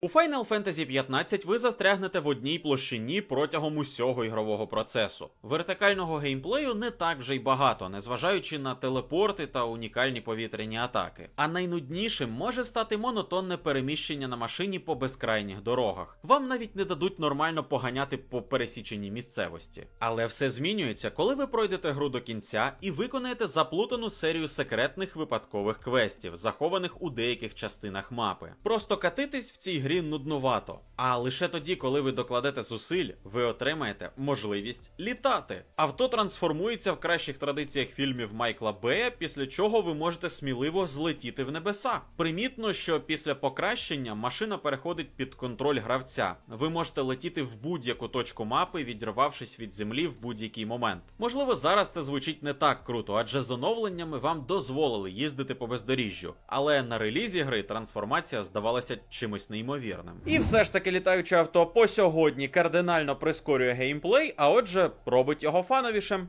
У Final Fantasy 15 ви застрягнете в одній площині протягом усього ігрового процесу. Вертикального геймплею не так вже й багато, незважаючи на телепорти та унікальні повітряні атаки. А найнуднішим може стати монотонне переміщення на машині по безкрайніх дорогах. Вам навіть не дадуть нормально поганяти по пересіченій місцевості. Але все змінюється, коли ви пройдете гру до кінця і виконаєте заплутану серію секретних випадкових квестів, захованих у деяких частинах мапи. Просто катитись в цій грі нуднувато. А лише тоді, коли ви докладете зусиль, ви отримаєте можливість літати. Авто трансформується в кращих традиціях фільмів Майкла Бея, після чого ви можете сміливо злетіти в небеса. Примітно, що після покращення машина переходить під контроль гравця. Ви можете летіти в будь-яку точку мапи, відірвавшись від землі в будь-який момент. Можливо, зараз це звучить не так круто, адже з оновленнями вам дозволили їздити по бездоріжжю. Але на релізі гри трансформація здавалася чимось неймовірним. І все ж таки літаюче авто по сьогодні кардинально прискорює геймплей, а отже, робить його фановішим.